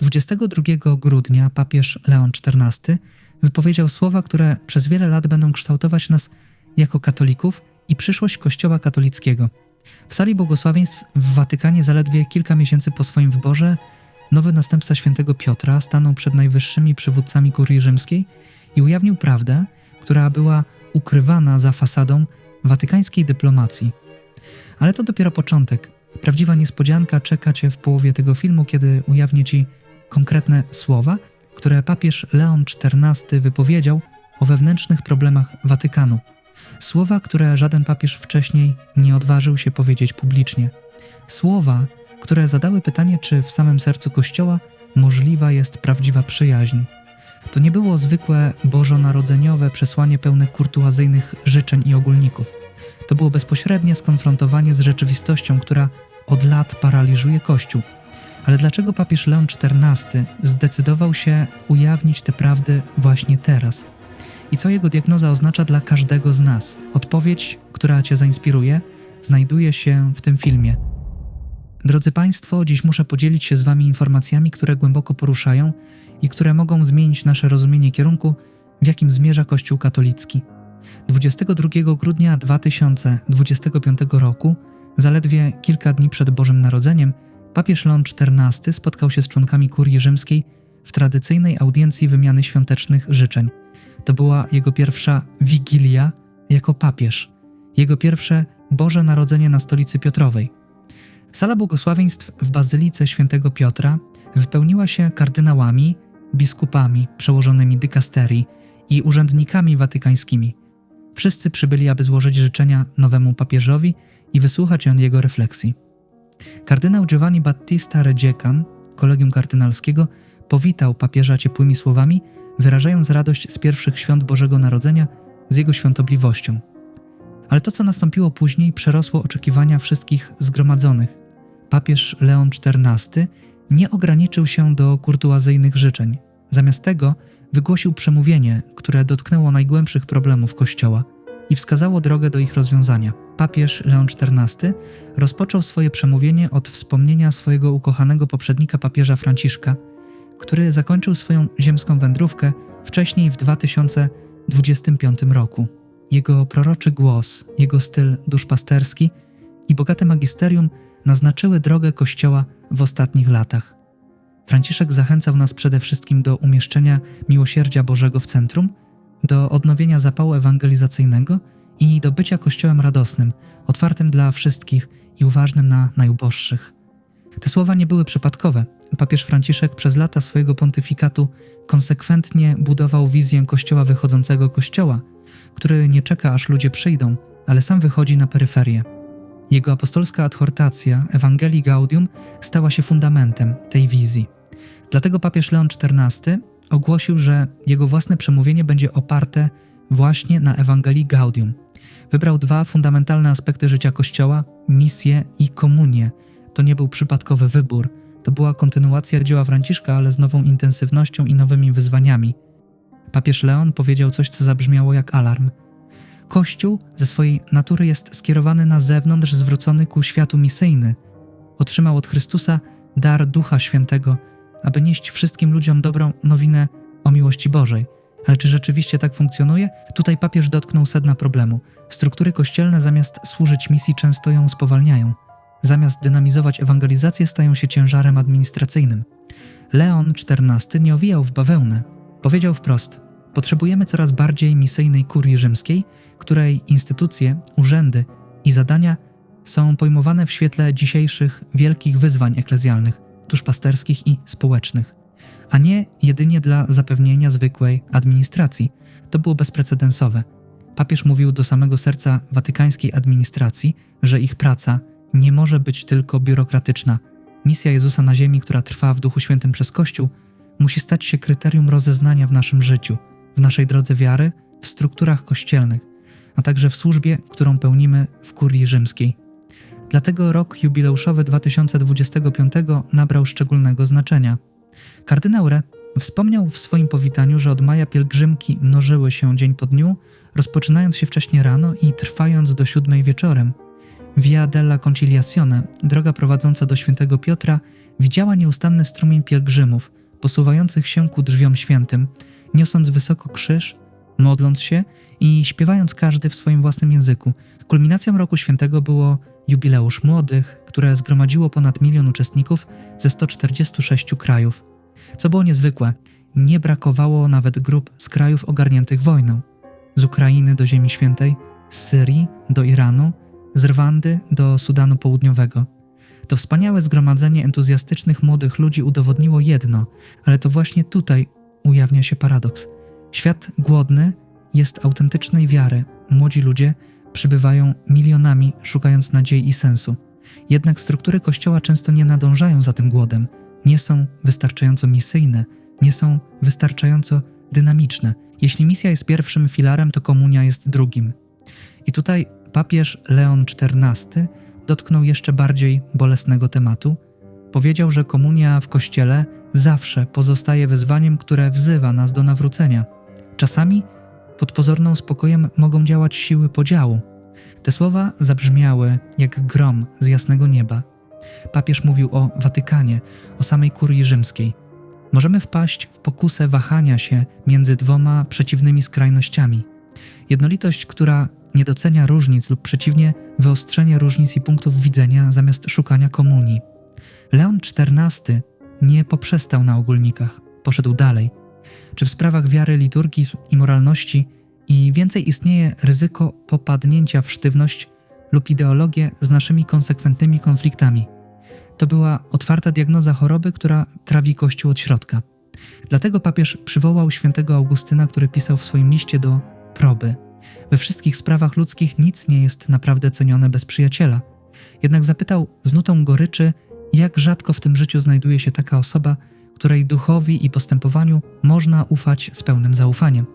22 grudnia papież Leon XIV wypowiedział słowa, które przez wiele lat będą kształtować nas jako katolików i przyszłość Kościoła katolickiego. W sali błogosławieństw w Watykanie zaledwie kilka miesięcy po swoim wyborze nowy następca świętego Piotra stanął przed najwyższymi przywódcami kurii rzymskiej i ujawnił prawdę, która była ukrywana za fasadą watykańskiej dyplomacji. Ale to dopiero początek. Prawdziwa niespodzianka czeka cię w połowie tego filmu, kiedy ujawnię ci konkretne słowa, które papież Leon XIV wypowiedział o wewnętrznych problemach Watykanu. Słowa, które żaden papież wcześniej nie odważył się powiedzieć publicznie. Słowa, które zadały pytanie, czy w samym sercu Kościoła możliwa jest prawdziwa przyjaźń. To nie było zwykłe bożonarodzeniowe przesłanie pełne kurtuazyjnych życzeń i ogólników. To było bezpośrednie skonfrontowanie z rzeczywistością, która od lat paraliżuje Kościół. Ale dlaczego papież Leon XIV zdecydował się ujawnić te prawdy właśnie teraz? I co jego diagnoza oznacza dla każdego z nas? Odpowiedź, która Cię zainspiruje, znajduje się w tym filmie. Drodzy Państwo, dziś muszę podzielić się z Wami informacjami, które głęboko poruszają i które mogą zmienić nasze rozumienie kierunku, w jakim zmierza Kościół katolicki. 22 grudnia 2025 roku, zaledwie kilka dni przed Bożym Narodzeniem, papież Leon XIV spotkał się z członkami kurii rzymskiej w tradycyjnej audiencji wymiany świątecznych życzeń. To była jego pierwsza wigilia jako papież, jego pierwsze Boże Narodzenie na stolicy Piotrowej. Sala błogosławieństw w Bazylice Świętego Piotra wypełniła się kardynałami, biskupami, przełożonymi dykasterii i urzędnikami watykańskimi. Wszyscy przybyli, aby złożyć życzenia nowemu papieżowi i wysłuchać on jego refleksji. Kardynał Giovanni Battista Redziekan, kolegium kardynalskiego, powitał papieża ciepłymi słowami, wyrażając radość z pierwszych świąt Bożego Narodzenia z jego świątobliwością. Ale to, co nastąpiło później, przerosło oczekiwania wszystkich zgromadzonych. Papież Leon XIV nie ograniczył się do kurtuazyjnych życzeń. Zamiast tego wygłosił przemówienie, które dotknęło najgłębszych problemów Kościoła i wskazało drogę do ich rozwiązania. Papież Leon XIV rozpoczął swoje przemówienie od wspomnienia swojego ukochanego poprzednika papieża Franciszka, który zakończył swoją ziemską wędrówkę wcześniej w 2025 roku. Jego proroczy głos, jego styl duszpasterski i bogate magisterium naznaczyły drogę Kościoła w ostatnich latach. Franciszek zachęcał nas przede wszystkim do umieszczenia miłosierdzia Bożego w centrum, do odnowienia zapału ewangelizacyjnego i do bycia Kościołem radosnym, otwartym dla wszystkich i uważnym na najuboższych. Te słowa nie były przypadkowe. Papież Franciszek przez lata swojego pontyfikatu konsekwentnie budował wizję Kościoła wychodzącego Kościoła, który nie czeka aż ludzie przyjdą, ale sam wychodzi na peryferię. Jego apostolska adhortacja Ewangelii Gaudium stała się fundamentem tej wizji. Dlatego papież Leon XIV ogłosił, że jego własne przemówienie będzie oparte właśnie na Ewangelii Gaudium. Wybrał dwa fundamentalne aspekty życia Kościoła misję i komunię. To nie był przypadkowy wybór, to była kontynuacja dzieła Franciszka, ale z nową intensywnością i nowymi wyzwaniami. Papież Leon powiedział coś, co zabrzmiało jak alarm. Kościół ze swojej natury jest skierowany na zewnątrz, zwrócony ku światu misyjny. Otrzymał od Chrystusa dar Ducha Świętego, aby nieść wszystkim ludziom dobrą nowinę o miłości Bożej. Ale czy rzeczywiście tak funkcjonuje? Tutaj papież dotknął sedna problemu. Struktury kościelne zamiast służyć misji często ją spowalniają. Zamiast dynamizować ewangelizację stają się ciężarem administracyjnym. Leon XIV nie owijał w bawełnę. Powiedział wprost: Potrzebujemy coraz bardziej misyjnej kurii rzymskiej, której instytucje, urzędy i zadania są pojmowane w świetle dzisiejszych wielkich wyzwań eklezjalnych, duszpasterskich i społecznych, a nie jedynie dla zapewnienia zwykłej administracji. To było bezprecedensowe. Papież mówił do samego serca watykańskiej administracji, że ich praca nie może być tylko biurokratyczna. Misja Jezusa na ziemi, która trwa w Duchu Świętym przez Kościół, musi stać się kryterium rozeznania w naszym życiu, w naszej drodze wiary, w strukturach kościelnych, a także w służbie, którą pełnimy w kurii rzymskiej. Dlatego rok jubileuszowy 2025 nabrał szczególnego znaczenia. Kardynał Re wspomniał w swoim powitaniu, że od maja pielgrzymki mnożyły się dzień po dniu, rozpoczynając się wcześnie rano i trwając do siódmej wieczorem. Via della Conciliazione, droga prowadząca do świętego Piotra, widziała nieustanny strumień pielgrzymów, posuwających się ku drzwiom świętym, niosąc wysoko krzyż, modląc się i śpiewając każdy w swoim własnym języku. Kulminacją roku świętego było jubileusz młodych, które zgromadziło ponad milion uczestników ze 146 krajów. Co było niezwykłe, nie brakowało nawet grup z krajów ogarniętych wojną. Z Ukrainy do Ziemi Świętej, z Syrii do Iranu, z Rwandy do Sudanu Południowego. To wspaniałe zgromadzenie entuzjastycznych młodych ludzi udowodniło jedno, ale to właśnie tutaj ujawnia się paradoks. Świat głodny jest autentycznej wiary. Młodzi ludzie przybywają milionami, szukając nadziei i sensu. Jednak struktury Kościoła często nie nadążają za tym głodem, nie są wystarczająco misyjne, nie są wystarczająco dynamiczne. Jeśli misja jest pierwszym filarem, to komunia jest drugim. I tutaj papież Leon XIV dotknął jeszcze bardziej bolesnego tematu. Powiedział, że komunia w kościele zawsze pozostaje wyzwaniem, które wzywa nas do nawrócenia. Czasami pod pozorną spokojem mogą działać siły podziału. Te słowa zabrzmiały jak grom z jasnego nieba. Papież mówił o Watykanie, o samej kurii rzymskiej. Możemy wpaść w pokusę wahania się między dwoma przeciwnymi skrajnościami. Jednolitość, która nie docenia różnic lub przeciwnie, wyostrzenie różnic i punktów widzenia zamiast szukania komunii. Leon XIV nie poprzestał na ogólnikach, poszedł dalej. Czy w sprawach wiary, liturgii i moralności i więcej istnieje ryzyko popadnięcia w sztywność lub ideologię z naszymi konsekwentnymi konfliktami. To była otwarta diagnoza choroby, która trawi Kościół od środka. Dlatego papież przywołał świętego Augustyna, który pisał w swoim liście do proby. We wszystkich sprawach ludzkich nic nie jest naprawdę cenione bez przyjaciela. Jednak zapytał z nutą goryczy, jak rzadko w tym życiu znajduje się taka osoba, której duchowi i postępowaniu można ufać z pełnym zaufaniem.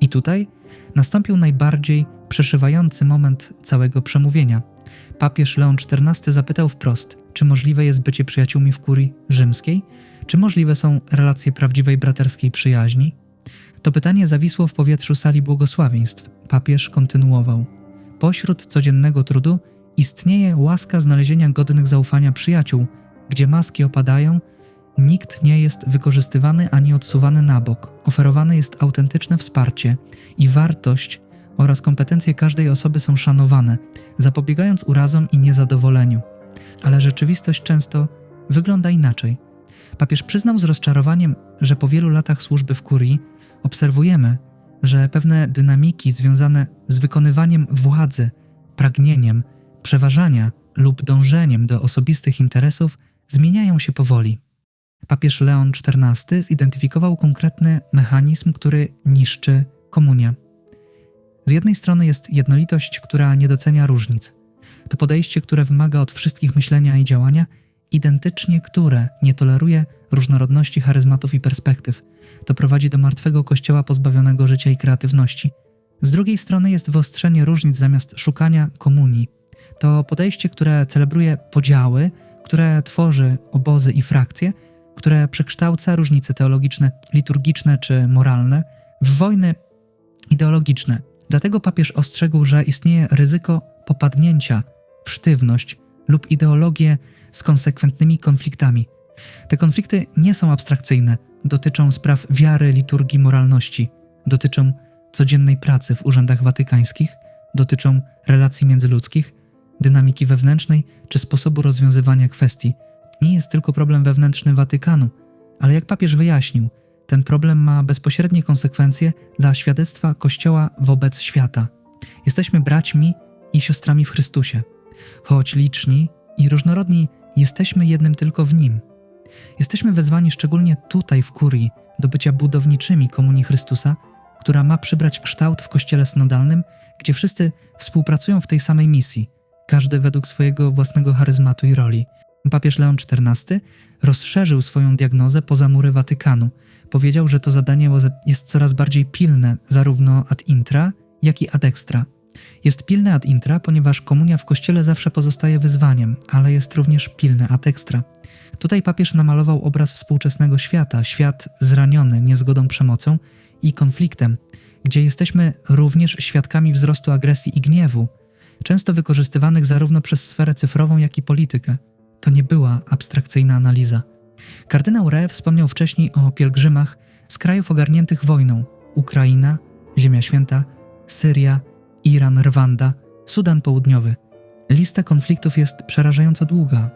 I tutaj nastąpił najbardziej przeszywający moment całego przemówienia. Papież Leon XIV zapytał wprost, czy możliwe jest bycie przyjaciółmi w kurii rzymskiej, czy możliwe są relacje prawdziwej braterskiej przyjaźni. To pytanie zawisło w powietrzu sali błogosławieństw. Papież kontynuował. Pośród codziennego trudu istnieje łaska znalezienia godnych zaufania przyjaciół, gdzie maski opadają, nikt nie jest wykorzystywany ani odsuwany na bok. Oferowane jest autentyczne wsparcie i wartość oraz kompetencje każdej osoby są szanowane, zapobiegając urazom i niezadowoleniu. Ale rzeczywistość często wygląda inaczej. Papież przyznał z rozczarowaniem, że po wielu latach służby w kurii obserwujemy, że pewne dynamiki związane z wykonywaniem władzy, pragnieniem, przeważania lub dążeniem do osobistych interesów zmieniają się powoli. Papież Leon XIV zidentyfikował konkretny mechanizm, który niszczy komunię. Z jednej strony jest jednolitość, która nie docenia różnic. To podejście, które wymaga od wszystkich myślenia i działania, identycznie które nie toleruje różnorodności charyzmatów i perspektyw. To prowadzi do martwego kościoła pozbawionego życia i kreatywności. Z drugiej strony jest wyostrzenie różnic zamiast szukania komunii. To podejście, które celebruje podziały, które tworzy obozy i frakcje, które przekształca różnice teologiczne, liturgiczne czy moralne w wojny ideologiczne. Dlatego papież ostrzegł, że istnieje ryzyko popadnięcia w sztywność lub ideologię z konsekwentnymi konfliktami. Te konflikty nie są abstrakcyjne, dotyczą spraw wiary, liturgii, moralności, dotyczą codziennej pracy w urzędach watykańskich, dotyczą relacji międzyludzkich, dynamiki wewnętrznej czy sposobu rozwiązywania kwestii. Nie jest tylko problem wewnętrzny Watykanu, ale jak papież wyjaśnił, ten problem ma bezpośrednie konsekwencje dla świadectwa Kościoła wobec świata. Jesteśmy braćmi i siostrami w Chrystusie. Choć liczni i różnorodni, jesteśmy jednym tylko w Nim. Jesteśmy wezwani szczególnie tutaj w kurii do bycia budowniczymi komunii Chrystusa, która ma przybrać kształt w kościele synodalnym, gdzie wszyscy współpracują w tej samej misji, każdy według swojego własnego charyzmatu i roli. Papież Leon XIV rozszerzył swoją diagnozę poza mury Watykanu. Powiedział, że to zadanie jest coraz bardziej pilne zarówno ad intra, jak i ad extra. Jest pilne ad intra, ponieważ komunia w kościele zawsze pozostaje wyzwaniem, ale jest również pilne ad extra. Tutaj papież namalował obraz współczesnego świata, świat zraniony niezgodą, przemocą i konfliktem, gdzie jesteśmy również świadkami wzrostu agresji i gniewu, często wykorzystywanych zarówno przez sferę cyfrową, jak i politykę. To nie była abstrakcyjna analiza. Kardynał Re wspomniał wcześniej o pielgrzymach z krajów ogarniętych wojną: Ukraina, Ziemia Święta, Syria, Iran, Rwanda, Sudan Południowy. Lista konfliktów jest przerażająco długa.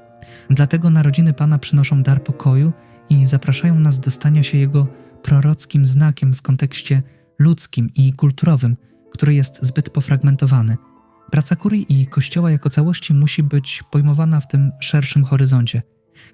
Dlatego narodziny Pana przynoszą dar pokoju i zapraszają nas do stania się Jego prorockim znakiem w kontekście ludzkim i kulturowym, który jest zbyt pofragmentowany. Praca kurii i Kościoła jako całości musi być pojmowana w tym szerszym horyzoncie.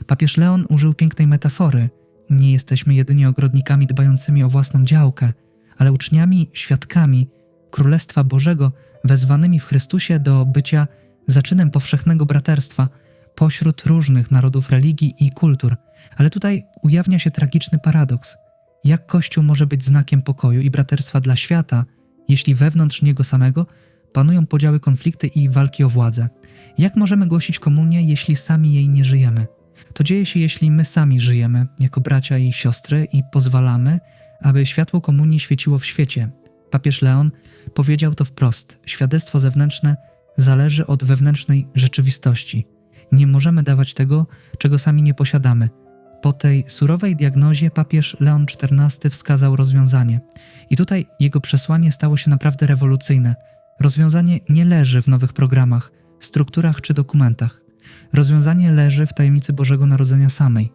Papież Leon użył pięknej metafory. Nie jesteśmy jedynie ogrodnikami dbającymi o własną działkę, ale uczniami, świadkami Królestwa Bożego, wezwanymi w Chrystusie do bycia zaczynem powszechnego braterstwa pośród różnych narodów religii i kultur. Ale tutaj ujawnia się tragiczny paradoks. Jak Kościół może być znakiem pokoju i braterstwa dla świata, jeśli wewnątrz niego samego panują podziały, konflikty i walki o władzę? Jak możemy głosić komunię, jeśli sami jej nie żyjemy? To dzieje się, jeśli my sami żyjemy jako bracia i siostry i pozwalamy, aby światło komunii świeciło w świecie. Papież Leon powiedział to wprost: świadectwo zewnętrzne zależy od wewnętrznej rzeczywistości. Nie możemy dawać tego, czego sami nie posiadamy. Po tej surowej diagnozie papież Leon XIV wskazał rozwiązanie. I tutaj jego przesłanie stało się naprawdę rewolucyjne. Rozwiązanie nie leży w nowych programach, strukturach czy dokumentach. Rozwiązanie leży w tajemnicy Bożego Narodzenia samej.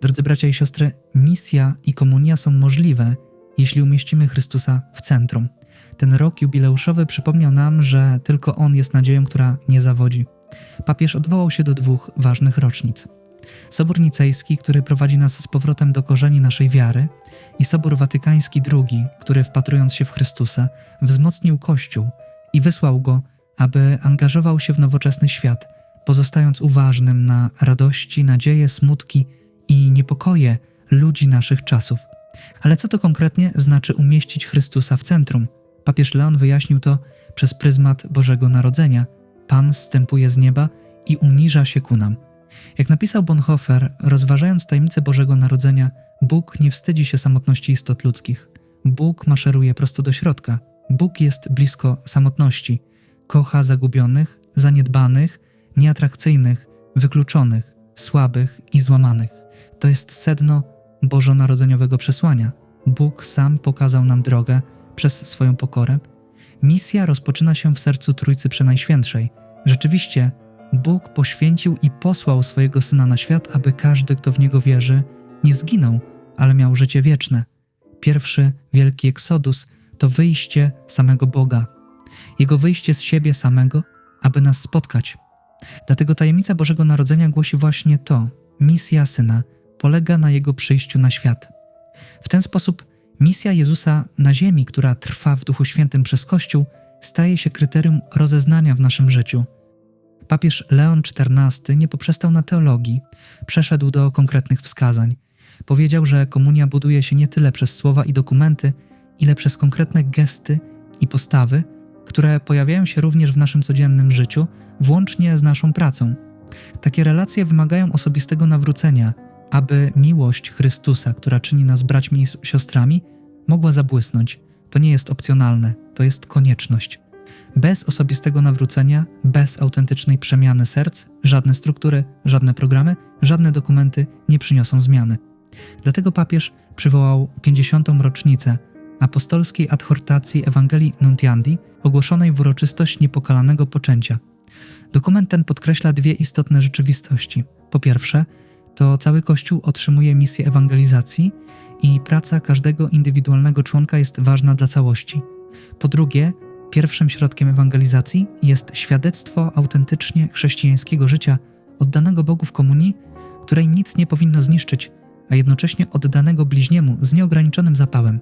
Drodzy bracia i siostry, misja i komunia są możliwe, jeśli umieścimy Chrystusa w centrum. Ten rok jubileuszowy przypomniał nam, że tylko On jest nadzieją, która nie zawodzi. Papież odwołał się do dwóch ważnych rocznic. Sobór Nicejski, który prowadzi nas z powrotem do korzeni naszej wiary, i Sobór Watykański II, który wpatrując się w Chrystusa, wzmocnił Kościół i wysłał go, aby angażował się w nowoczesny świat, pozostając uważnym na radości, nadzieje, smutki i niepokoje ludzi naszych czasów. Ale co to konkretnie znaczy umieścić Chrystusa w centrum? Papież Leon wyjaśnił to przez pryzmat Bożego Narodzenia. Pan zstępuje z nieba i uniża się ku nam. Jak napisał Bonhoeffer, rozważając tajemnicę Bożego Narodzenia, Bóg nie wstydzi się samotności istot ludzkich. Bóg maszeruje prosto do środka. Bóg jest blisko samotności. Kocha zagubionych, zaniedbanych, nieatrakcyjnych, wykluczonych, słabych i złamanych. To jest sedno bożonarodzeniowego przesłania. Bóg sam pokazał nam drogę przez swoją pokorę. Misja rozpoczyna się w sercu Trójcy Przenajświętszej. Rzeczywiście, Bóg poświęcił i posłał swojego Syna na świat, aby każdy, kto w Niego wierzy, nie zginął, ale miał życie wieczne. Pierwszy wielki eksodus to wyjście samego Boga. Jego wyjście z siebie samego, aby nas spotkać. Dlatego tajemnica Bożego Narodzenia głosi właśnie to. Misja Syna polega na Jego przyjściu na świat. W ten sposób misja Jezusa na ziemi, która trwa w Duchu Świętym przez Kościół, staje się kryterium rozeznania w naszym życiu. Papież Leon XIV nie poprzestał na teologii, przeszedł do konkretnych wskazań. Powiedział, że komunia buduje się nie tyle przez słowa i dokumenty, ile przez konkretne gesty i postawy, które pojawiają się również w naszym codziennym życiu, włącznie z naszą pracą. Takie relacje wymagają osobistego nawrócenia, aby miłość Chrystusa, która czyni nas braćmi i siostrami, mogła zabłysnąć. To nie jest opcjonalne, to jest konieczność. Bez osobistego nawrócenia, bez autentycznej przemiany serc, żadne struktury, żadne programy, żadne dokumenty nie przyniosą zmiany. Dlatego papież przywołał 50. rocznicę apostolskiej adhortacji Ewangelii Nuntiandi, ogłoszonej w uroczystość niepokalanego poczęcia. Dokument ten podkreśla dwie istotne rzeczywistości. Po pierwsze, to cały Kościół otrzymuje misję ewangelizacji i praca każdego indywidualnego członka jest ważna dla całości. Po drugie, pierwszym środkiem ewangelizacji jest świadectwo autentycznie chrześcijańskiego życia oddanego Bogu w komunii, której nic nie powinno zniszczyć, a jednocześnie oddanego bliźniemu z nieograniczonym zapałem.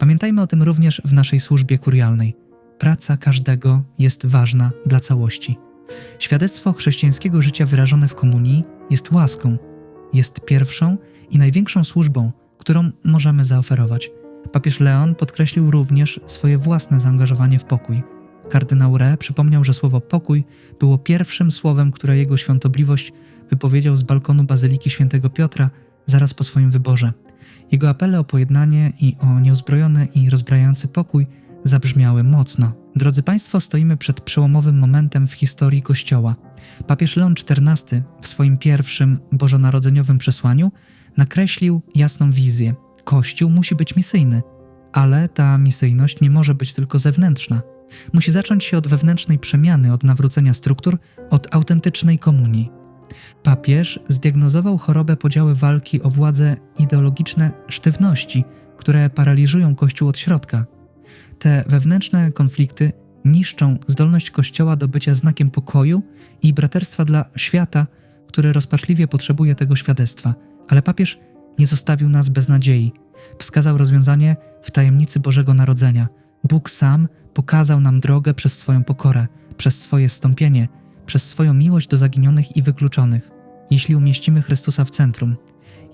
Pamiętajmy o tym również w naszej służbie kurialnej. Praca każdego jest ważna dla całości. Świadectwo chrześcijańskiego życia wyrażone w komunii jest łaską, jest pierwszą i największą służbą, którą możemy zaoferować. Papież Leon podkreślił również swoje własne zaangażowanie w pokój. Kardynał Re przypomniał, że słowo pokój było pierwszym słowem, które jego świątobliwość wypowiedział z balkonu Bazyliki Świętego Piotra zaraz po swoim wyborze. Jego apele o pojednanie i o nieuzbrojony i rozbrajający pokój zabrzmiały mocno. Drodzy Państwo, stoimy przed przełomowym momentem w historii Kościoła. Papież Leon XIV w swoim pierwszym bożonarodzeniowym przesłaniu nakreślił jasną wizję. Kościół musi być misyjny, ale ta misyjność nie może być tylko zewnętrzna. Musi zacząć się od wewnętrznej przemiany, od nawrócenia struktur, od autentycznej komunii. Papież zdiagnozował chorobę podziały walki o władzę ideologiczne sztywności, które paraliżują Kościół od środka. Te wewnętrzne konflikty niszczą zdolność Kościoła do bycia znakiem pokoju i braterstwa dla świata, który rozpaczliwie potrzebuje tego świadectwa. Ale papież nie zostawił nas bez nadziei. Wskazał rozwiązanie w tajemnicy Bożego Narodzenia. Bóg sam pokazał nam drogę przez swoją pokorę, przez swoje stąpienie, przez swoją miłość do zaginionych i wykluczonych. Jeśli umieścimy Chrystusa w centrum,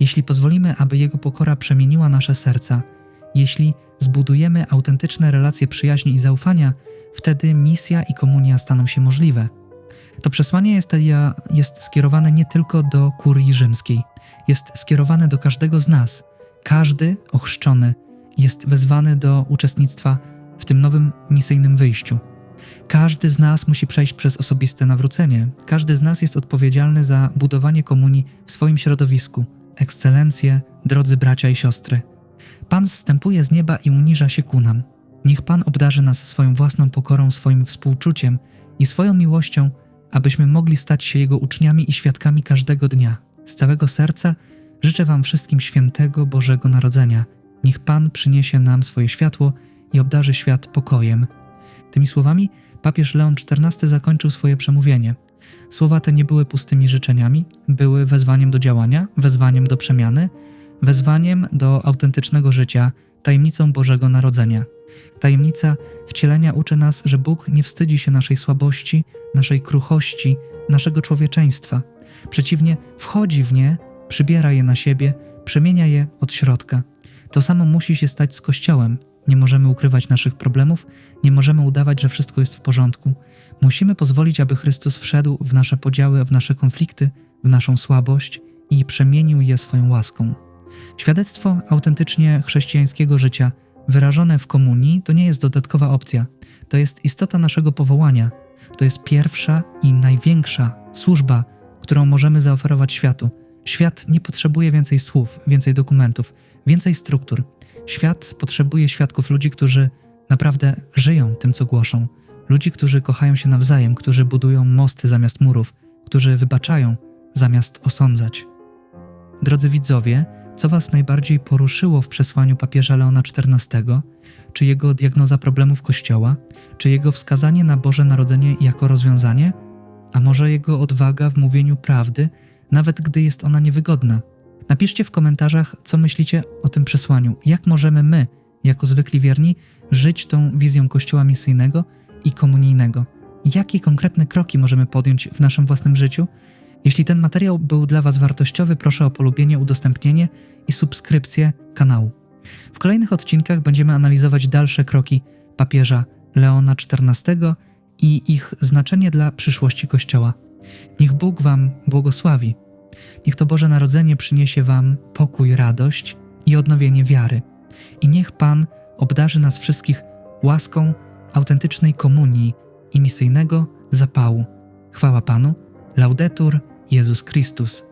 jeśli pozwolimy, aby Jego pokora przemieniła nasze serca, jeśli zbudujemy autentyczne relacje przyjaźni i zaufania, wtedy misja i komunia staną się możliwe. To przesłanie jest, jest skierowane nie tylko do kurii rzymskiej, jest skierowane do każdego z nas. Każdy ochrzczony jest wezwany do uczestnictwa w tym nowym misyjnym wyjściu. Każdy z nas musi przejść przez osobiste nawrócenie. Każdy z nas jest odpowiedzialny za budowanie komunii w swoim środowisku. Ekscelencje, drodzy bracia i siostry. Pan zstępuje z nieba i uniża się ku nam. Niech Pan obdarzy nas swoją własną pokorą, swoim współczuciem i swoją miłością, abyśmy mogli stać się Jego uczniami i świadkami każdego dnia. Z całego serca życzę Wam wszystkim świętego Bożego Narodzenia. Niech Pan przyniesie nam swoje światło i obdarzy świat pokojem. Tymi słowami papież Leon XIV zakończył swoje przemówienie. Słowa te nie były pustymi życzeniami, były wezwaniem do działania, wezwaniem do przemiany, wezwaniem do autentycznego życia, tajemnicą Bożego Narodzenia. Tajemnica wcielenia uczy nas, że Bóg nie wstydzi się naszej słabości, naszej kruchości, naszego człowieczeństwa. Przeciwnie, wchodzi w nie, przybiera je na siebie, przemienia je od środka. To samo musi się stać z Kościołem. Nie możemy ukrywać naszych problemów, nie możemy udawać, że wszystko jest w porządku. Musimy pozwolić, aby Chrystus wszedł w nasze podziały, w nasze konflikty, w naszą słabość i przemienił je swoją łaską. Świadectwo autentycznie chrześcijańskiego życia, wyrażone w komunii, to nie jest dodatkowa opcja. To jest istota naszego powołania. To jest pierwsza i największa służba, którą możemy zaoferować światu. Świat nie potrzebuje więcej słów, więcej dokumentów, więcej struktur. Świat potrzebuje świadków ludzi, którzy naprawdę żyją tym, co głoszą. Ludzi, którzy kochają się nawzajem, którzy budują mosty zamiast murów, którzy wybaczają zamiast osądzać. Drodzy widzowie, co Was najbardziej poruszyło w przesłaniu papieża Leona XIV? Czy jego diagnoza problemów Kościoła? Czy jego wskazanie na Boże Narodzenie jako rozwiązanie? A może jego odwaga w mówieniu prawdy, nawet gdy jest ona niewygodna? Napiszcie w komentarzach, co myślicie o tym przesłaniu. Jak możemy my, jako zwykli wierni, żyć tą wizją Kościoła misyjnego i komunijnego? Jakie konkretne kroki możemy podjąć w naszym własnym życiu, jeśli ten materiał był dla Was wartościowy, proszę o polubienie, udostępnienie i subskrypcję kanału. W kolejnych odcinkach będziemy analizować dalsze kroki papieża Leona XIV i ich znaczenie dla przyszłości Kościoła. Niech Bóg Wam błogosławi. Niech to Boże Narodzenie przyniesie Wam pokój, radość i odnowienie wiary. I niech Pan obdarzy nas wszystkich łaską autentycznej komunii i misyjnego zapału. Chwała Panu, Laudetur Jezus Chrystus.